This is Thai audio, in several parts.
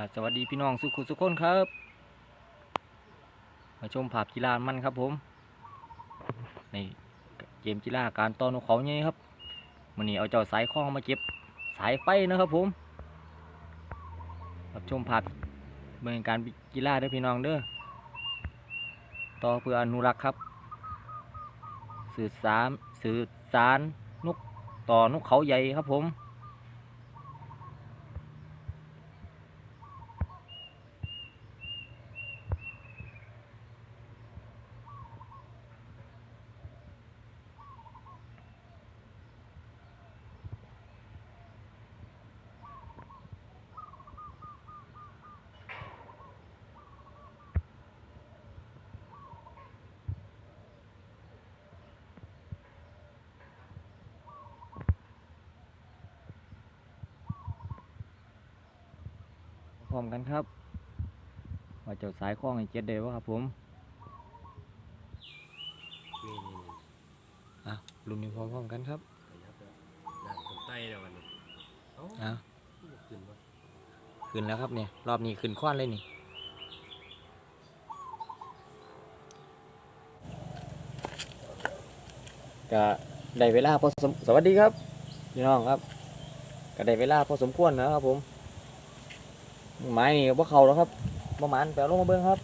ครับสวัสดีพี่น้องสุขุสุขคนครับ มาชมภาพกีฬามันครับผม ในเกมกีฬาการต้อนเขาไงครับมันนี้เอาเจ้าสายคล้องมาเก็บสายไฟนะครับผมรับชมภาพเมืองการกีฬาเด้อพี่น้องเด้อต่อเพื่ออนุรักษ์ครับ สื่อสารสื่อสารนกต่อนกเขาใหญ่ครับผม พร้อมกันครับ ว่าเจ้าสายคล้องไอ้เจ็ดเดวะครับผมนี่นี่นี่อะรุ่นนี้พร้อมๆกันครับขยับแล้วนั่งตรงใต้แล้ววันนี้เอ้าอะขึ้นวะขึ้นแล้วครับเนี่ย รอบนี้ขึ้นคว้านเลยนี่ ก็ได้เวลาพอสมสวัสดีครับพี่น้องครับ ก็ได้เวลาพอสมควรนะครับผม ไม้นี่ว่าเขาแล้วครับประมาณแปลลงมาเบิ้งครับ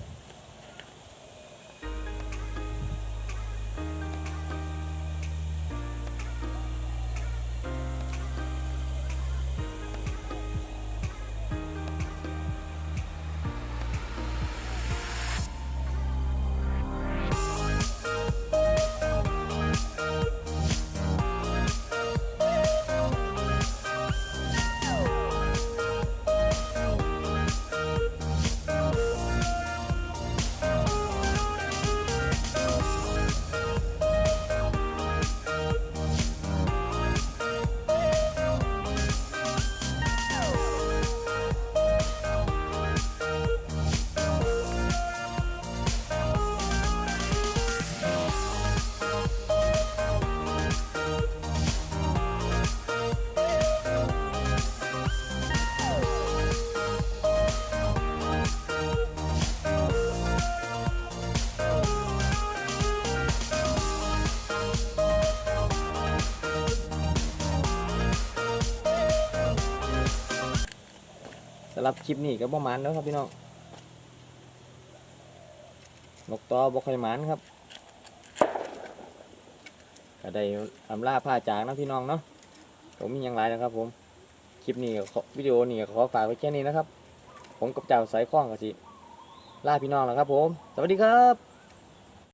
สำหรับคลิปนี้ก็ประมาณแล้วครับพี่น้องนกต่อบกไข่อยหมานครับก็ได้อำลาผ้าจากนะพี่น้องเนาะผมมีอย่างไรนะครับ ผมคลิปนี้ก็ขอวิดีโอนี้ขอฝากไว้แค่นี้นะครับ ผมกับเจ้าสายคล้องกับสิลาพี่น้องแล้วครับ ผม สวัสดีครับ